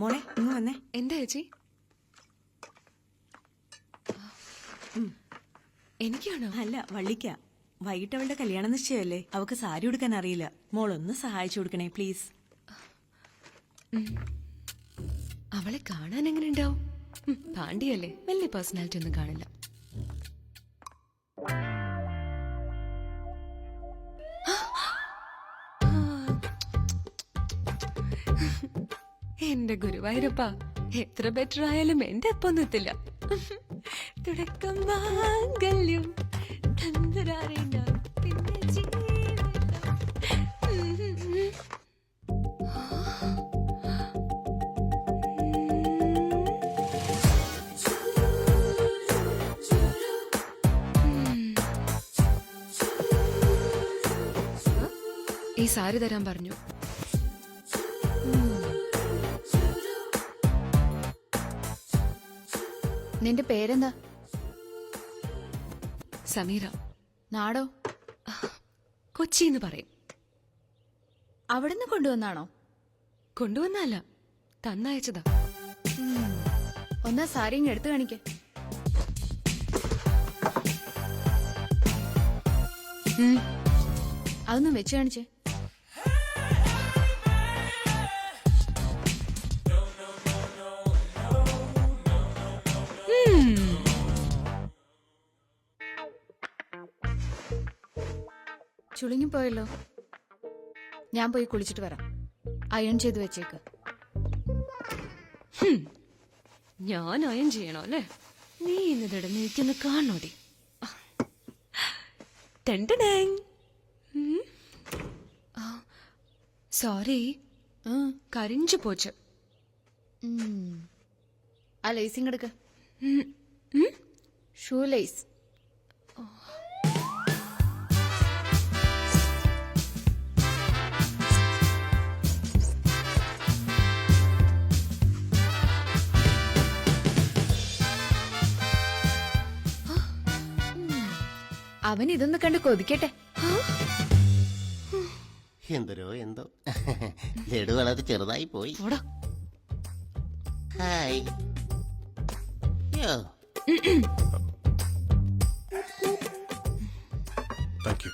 മോളെ ഇങ്ങ് വന്നേ. എന്താ ചേച്ചി? എനിക്കാണോ? അല്ല വള്ളിക്ക. വൈകിട്ട് അവളുടെ കല്യാണം നിശ്ചയമല്ലേ? അവക്ക് സാരി ഉടുക്കാൻ അറിയില്ല. മോളൊന്ന് സഹായിച്ചു കൊടുക്കണേ പ്ലീസ് അവളെ കാണാൻ എങ്ങനെ ഉണ്ടാവും? പാണ്ടിയല്ലേ വലിയ പേഴ്സണാലിറ്റി ഒന്നും കാണില്ല. എന്റെ ഗുരുവായൂരപ്പ എത്ര ബെറ്റർ ആയാലും എന്റെ അപ്പം എത്തില്ല തുടക്കം മാംഗല്യം ഈ സാരി തരാൻ പറഞ്ഞു നിന്റെ പേരെന്താ? സമീറ. നാടോ? കൊച്ചി എന്ന് പറയും. അവിടുന്ന് കൊണ്ടുവന്നാണോ? കൊണ്ടുവന്നല്ല തന്നയച്ചതാ. ഒന്നാ സാരി ഇങ്ങ് എടുത്തു കാണിക്ക. അതൊന്നും വെച്ച് കാണിച്ചേ. ചുളുങ്ങിപ്പോയല്ലോ. ഞാൻ പോയി കുളിച്ചിട്ട് വരാം. അയൺ ചെയ്ത് വെച്ചേക്ക്. ഞാൻ അയൺ ചെയ്യണോ അല്ലേ? നീ ഇന്നിടെ നീക്കൊന്ന് കാണോടി. സോറി കരിഞ്ചു പോച്ച്. ആ ലൈസിങ് എടുക്ക. ഷൂ ലേസ് അവൻ ഇതൊന്ന് കണ്ട് കൊതിക്കട്ടെ. എന്തോരോ എന്തോ. ലഡു വളരെ ചെറുതായി പോയി. ഹായ്. യോ. താങ്ക് യു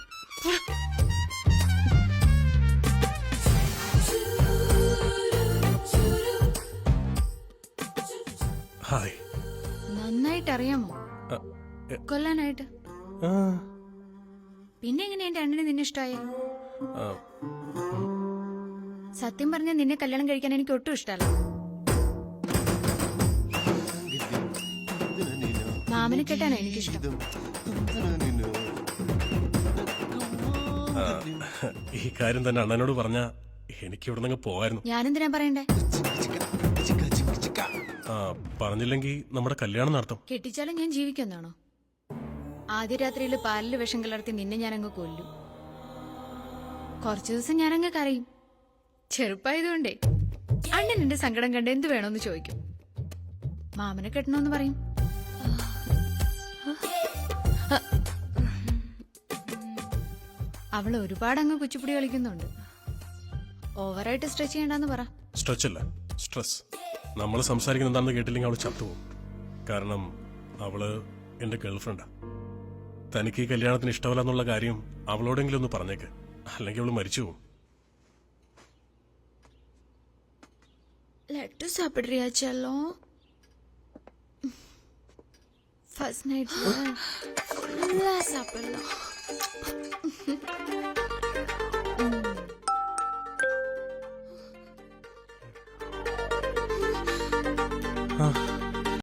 ഹായ് നന്നായിട്ട് അറിയാമോ അ, കൊല്ലാനായിട്ട്. ആ, പിന്നെ എങ്ങനെ എന്റെ അണ്ണന് നിന്നെ ഇഷ്ടായേ? സത്യം പറഞ്ഞ നിന്നെ കല്യാണം കഴിക്കാൻ എനിക്ക് ഒട്ടും ഇഷ്ടമല്ല. മാമനെ കെട്ടാണ് എനിക്കിഷ്ടം? ഇഷ്ടം ഈ കാര്യം തന്നെ അണ്ണനോട് പറഞ്ഞ എനിക്ക് ഇവിടെ നിന്ന് പോവായിരുന്നു. ഞാനെന്തിനാ പറയണ്ടേ? ആ പറഞ്ഞില്ലെങ്കിൽ നമ്മുടെ കല്യാണം നടത്തും. കെട്ടിച്ചാലും ഞാൻ ജീവിക്കുന്നാണോ ആദ്യ രാത്രിയിൽ പാലിൽ വിഷം കലർത്തി നിന്നെ ഞാനങ്ങ് കൊല്ലും. കുറച്ചു ദിവസം ഞാനങ്ങ് കരയും. ചെറുപ്പായതുകൊണ്ടേ. അണ്ണൻ എന്റെ സങ്കടം കണ്ട് എന്ത് വേണോന്ന് ചോദിക്കും. മാമനെ കെട്ടണോന്ന് പറയും. അവൾ ഒരുപാട് അങ്ങ് കുച്ചിപ്പുടി കളിക്കുന്നുണ്ട്. ഓവറായിട്ട് സ്ട്രെച്ച് ചെയ്യണ്ടെന്ന് പറ. സ്ട്രെച്ച് അല്ല സ്ട്രെസ്. നമ്മൾ സംസാരിക്കുന്ന എന്താണെന്ന് കേട്ടില്ലെങ്കിൽ അവൾ ചത്തുപോകും. കാരണം അവൾ എന്റെ ഗേൾഫ്രണ്ടാ. തനിക്ക് ഈ കല്യാണത്തിന് ഇഷ്ടമല്ല എന്നുള്ള കാര്യം അവളോടെങ്കിലും ഒന്ന് പറഞ്ഞേക്ക്. അല്ലെങ്കിൽ അവൾ മരിച്ചു പോകും. First night ഫുള്ളാ സാപ്പിടலாம்